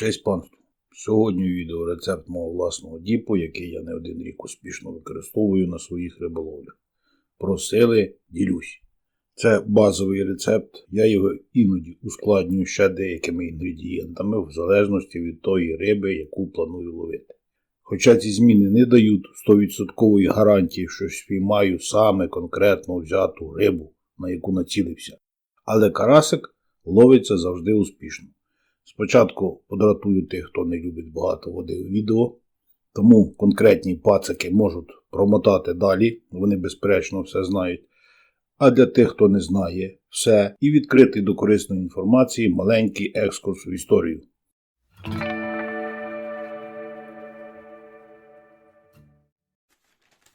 Честь панству. Сьогодні відео рецепт мого власного діпу, який я не один рік успішно використовую на своїх риболовлях. Просили, ділюсь. Це базовий рецепт, я його іноді ускладнюю ще деякими інгредієнтами в залежності від тої риби, яку планую ловити. Хоча ці зміни не дають 100% гарантії, що спіймаю саме конкретно взяту рибу, на яку націлився. Але карасик ловиться завжди успішно. Спочатку подратую тих, хто не любить багато води у відео, тому конкретні пацики можуть промотати далі, вони безперечно все знають. А для тих, хто не знає все і відкритий до корисної інформації маленький екскурс в історію.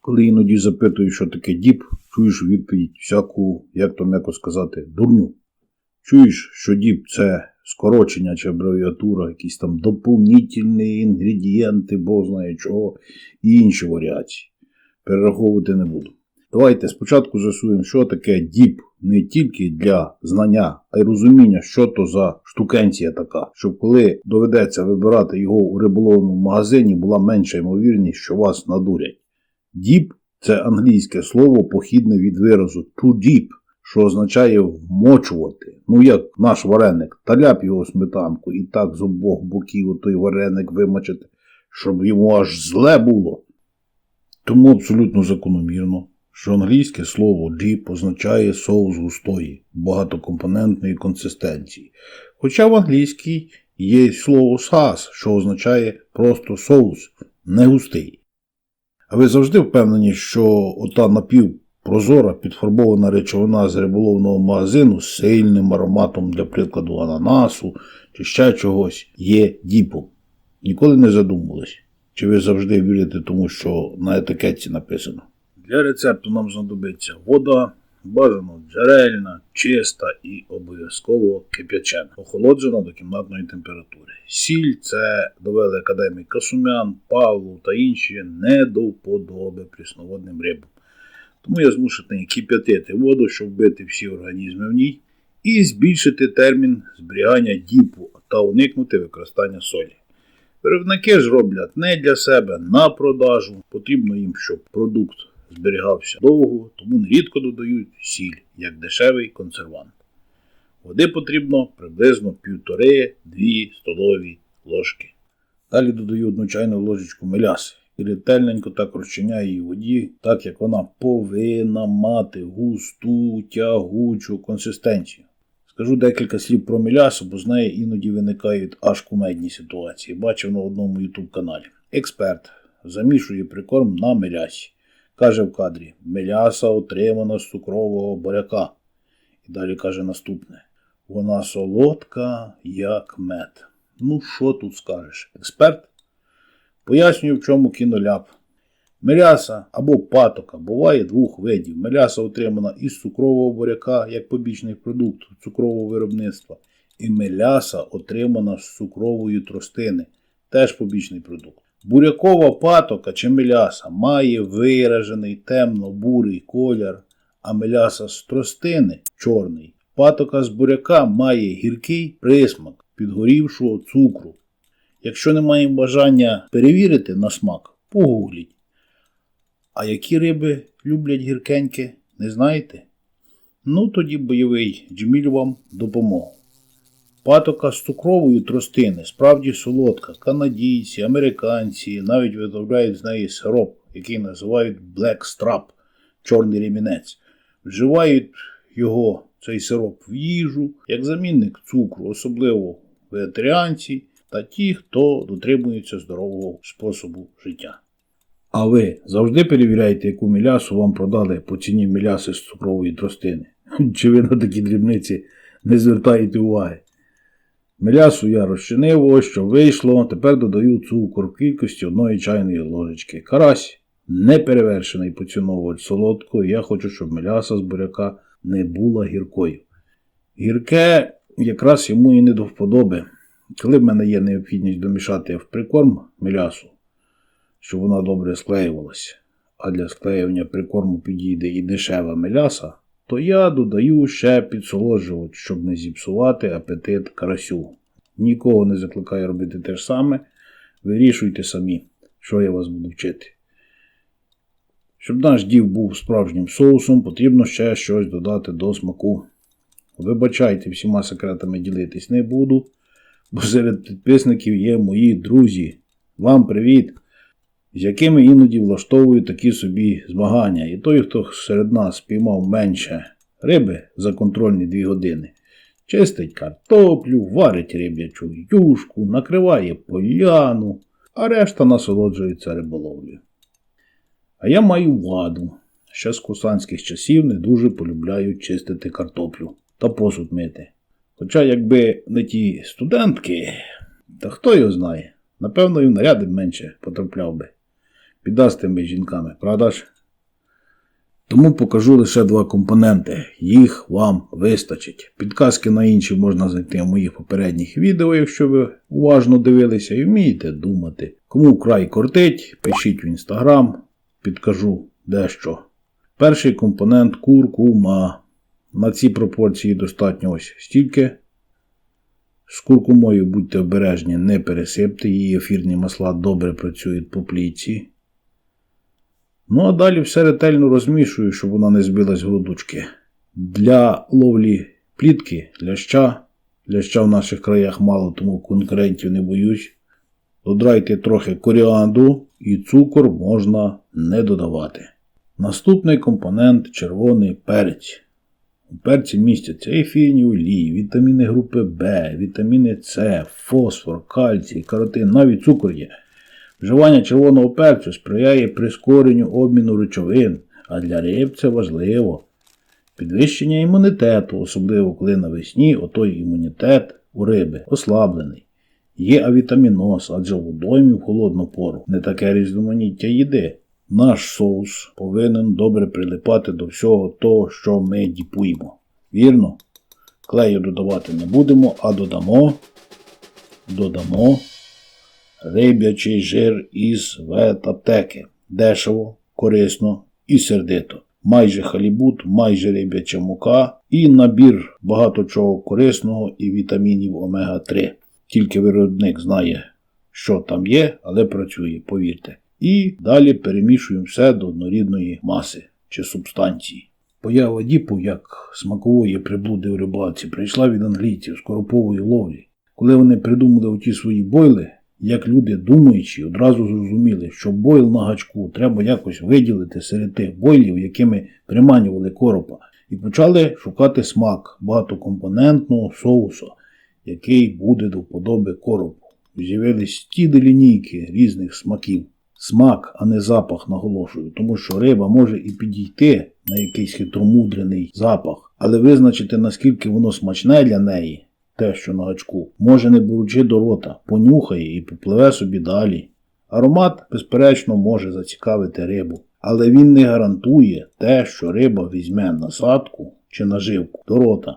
Коли іноді запитую, що таке діп, чуєш відповідь всяку, як то м'яко сказати, дурню. Чуєш, що діп це скорочення чи абревіатура, якісь там доповнительні інгредієнти, бо знає чого, і інші варіації. Перераховувати не буду. Давайте спочатку з'ясуємо, що таке діп не тільки для знання, а й розуміння, що то за штукенція така, щоб коли доведеться вибирати його у риболовному магазині, була менша ймовірність, що вас надурять. Діп це англійське слово, похідне від виразу to deep, що означає вмочувати. Ну як наш вареник, таляп його сметанку і так з обох боків той вареник вимочити, щоб йому аж зле було. Тому абсолютно закономірно, що англійське слово deep означає соус густої, багатокомпонентної консистенції. Хоча в англійській є слово sauce, що означає просто соус, не густий. А ви завжди впевнені, що ота напівпрозора підфарбована речовина з риболовного магазину з сильним ароматом, для прикладу, ананасу чи ще чогось є діпом? Ніколи не задумувались? Чи ви завжди вірите тому, що на етикетці написано? Для рецепту нам знадобиться вода, бажано джерельна, чиста і обов'язково кип'ячена, охолоджена до кімнатної температури. Сіль це довели академік Касумян, Павлов та інші не до вподоби прісноводним рибам. Тому я змушений кип'ятити воду, щоб вбити всі організми в ній, і збільшити термін зберігання діпу та уникнути використання солі. Виробники ж роблять не для себе на продажу, потрібно їм, щоб продукт зберігався довго, тому нерідко додають сіль як дешевий консервант. Води потрібно приблизно 1,5-2 столові ложки. Далі додаю одну чайну ложечку меляси і ретельненько так розчиняю її воді, так як вона повинна мати густу, тягучу консистенцію. Скажу декілька слів про мелясу, бо з неї іноді виникають аж кумедні ситуації. Бачив на одному YouTube каналі. Експерт замішує прикорм на мелясі. Каже в кадрі: Меляса отримана з цукрового буряка. І далі каже наступне: Вона солодка, як мед. Ну, що тут скажеш? Експерт? Пояснюю, в чому кіноляп. Меляса або патока буває двох видів. Меляса отримана із цукрового буряка як побічний продукт цукрового виробництва. І меляса отримана з цукрової тростини, теж побічний продукт. Бурякова патока чи меляса має виражений темно-бурий колір, а меляса з тростини чорний. Патока з буряка має гіркий присмак підгорівшого цукру. Якщо не маємо бажання перевірити на смак, погугліть. А які риби люблять гіркеньке, не знаєте? Ну тоді бойовий джміль вам допомогу. Патока з цукрової тростини справді солодка. Канадійці, американці навіть виготовляють з неї сироп, який називають Black Strap, чорний ремінець. Вживають його, цей сироп, в їжу, як замінник цукру, особливо вегетаріанці та ті, хто дотримується здорового способу життя. А ви завжди перевіряєте, яку мілясу вам продали по ціні міляси з цукрової тростини? Чи ви на такі дрібниці не звертаєте уваги? Мелясу я розчинив, ось що вийшло. Тепер додаю цукор в кількості одної чайної ложечки. Карась неперевершений поціновувач солодкою. Я хочу, щоб меляса з буряка не була гіркою. Гірке якраз йому і не до вподоби. Коли в мене є необхідність домішати в прикорм мелясу, щоб вона добре склеювалася, а для склеювання прикорму підійде і дешева меляса, то я додаю ще підсоложувач, щоб не зіпсувати апетит карасю. Нікого не закликаю робити те ж саме. Вирішуйте самі, що я вас буду вчити. Щоб наш дів був справжнім соусом, потрібно ще щось додати до смаку. Вибачайте, всіма секретами ділитись не буду, бо серед підписників є мої друзі. Вам привіт! З якими іноді влаштовую такі собі змагання. І той, хто серед нас спіймав менше риби за контрольні 2 години, чистить картоплю, варить риб'ячу юшку, накриває поляну, а решта насолоджується риболовлею. А я маю ваду. Ще з курсантських часів не дуже полюбляю чистити картоплю та посуд мити. Хоча, якби не ті студентки, та хто його знає, напевно, і в наряди менше потрапляв би. Біда з тими жінками, правда ж? Тому покажу лише два компоненти. Їх вам вистачить. Підказки на інші можна знайти в моїх попередніх відео, якщо ви уважно дивилися і вмієте думати. Кому вкрай кортить, пишіть в інстаграм, підкажу дещо. Перший компонент куркума. На ці пропорції достатньо ось стільки. З куркумою будьте обережні, не пересипте, її ефірні масла добре працюють по пліці. Ну а далі все ретельно розмішую, щоб вона не збилась в грудочки. Для ловлі плітки, ляща. Ляща в наших краях мало, тому конкурентів не боюсь. Додрайте трохи коріандру і цукор можна не додавати. Наступний компонент червоний перець. У перці містяться ефірні олії, вітаміни групи В, вітаміни С, фосфор, кальцій, каротин, навіть цукор є. Вживання червоного перцю сприяє прискоренню обміну речовин, а для риб це важливо. Підвищення імунітету, особливо коли навесні отой імунітет у риби ослаблений. Є авітаміноз, адже в водоймі в холодну пору не таке різноманіття їди. Наш соус повинен добре прилипати до всього того, що ми діпуємо. Вірно? Клею додавати не будемо, а додамо, додамо риб'ячий жир із ветаптеки. Дешево, корисно і сердито. Майже халібут, майже риб'яча мука і набір багато чого корисного і вітамінів омега-3. Тільки виробник знає, що там є, але працює, повірте. І далі перемішуємо все до однорідної маси чи субстанції. Поява діпу як смакової приблуди в рибалці прийшла від англійців з коропової ловлі. Коли вони придумали оті свої бойли, як люди думаючи, одразу зрозуміли, що бойл на гачку треба якось виділити серед тих бойлів, якими приманювали коропа, і почали шукати смак багатокомпонентного соусу, який буде до вподоби коропу. З'явились ті лінійки різних смаків. Смак, а не запах, наголошую, тому що риба може і підійти на якийсь хитромудрений запах, але визначити, наскільки воно смачне для неї, те, що на гачку, може не беручи до рота, понюхає і попливе собі далі. Аромат, безперечно, може зацікавити рибу, але він не гарантує те, що риба візьме насадку чи наживку до рота.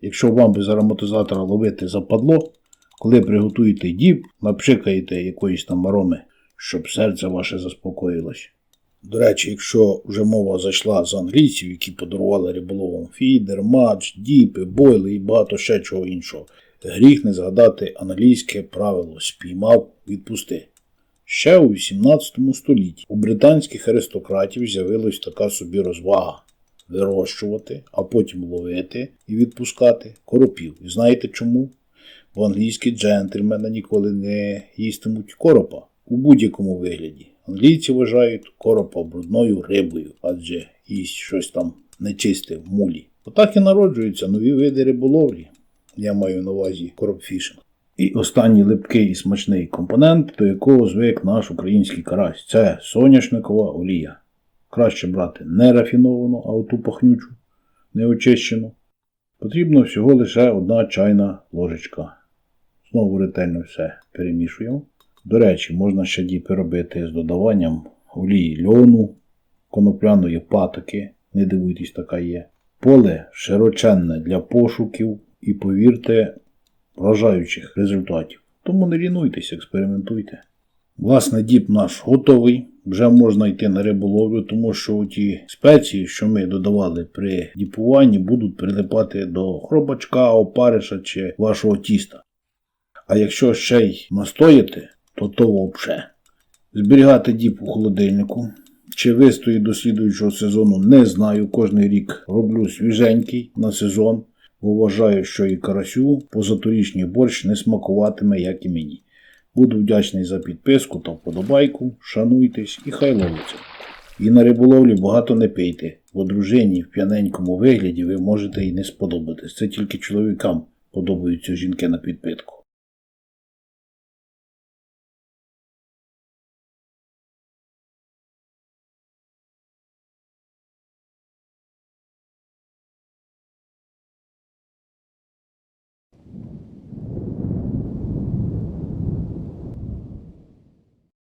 Якщо вам без ароматизатора ловити западло, коли приготуєте діб, напшикаєте якоїсь там ароми, щоб серце ваше заспокоїлось. До речі, якщо вже мова зайшла з англійців, які подарували риболовам фідер, матч, діпи, бойли і багато ще чого іншого, гріх не згадати англійське правило спіймав, відпусти. Ще у 18 столітті у британських аристократів з'явилась така собі розвага вирощувати, а потім ловити і відпускати коропів. І знаєте чому? Бо англійські джентльмени ніколи не їстимуть коропа у будь-якому вигляді. Англійці вважають коропа брудною рибою, адже їсть щось там нечисте в мулі. Отак і народжуються нові види риболовлі. Я маю на увазі коропфішинг. І останній липкий і смачний компонент, до якого звик наш український карась, це соняшникова олія. Краще брати не рафіновану, а оту пахнючу, неочищену. Потрібно всього лише одна чайна ложечка. Знову ретельно все перемішуємо. До речі, можна ще діпи робити з додаванням олії льону, конопляної патоки, не дивуйтесь, така є. Поле широченне для пошуків і, повірте, вражаючих результатів. Тому не лінуйтесь, експериментуйте. Власне, діп наш готовий. Вже можна йти на риболовлю, тому що ті спеції, що ми додавали при діпуванні, будуть прилипати до хробачка, опариша чи вашого тіста. А якщо ще й настояти, то то вовше. Зберігати діп у холодильнику. Чи вистоїть до слідуючого сезону, не знаю. Кожний рік роблю свіженький на сезон, бо вважаю, що і карасю позаторічній борщ не смакуватиме, як і мені. Буду вдячний за підписку та вподобайку, шануйтесь і хай ловиться. І на риболовлі багато не пийте, бо дружині в п'яненькому вигляді ви можете і не сподобатись. Це тільки чоловікам подобаються жінки на підпитку.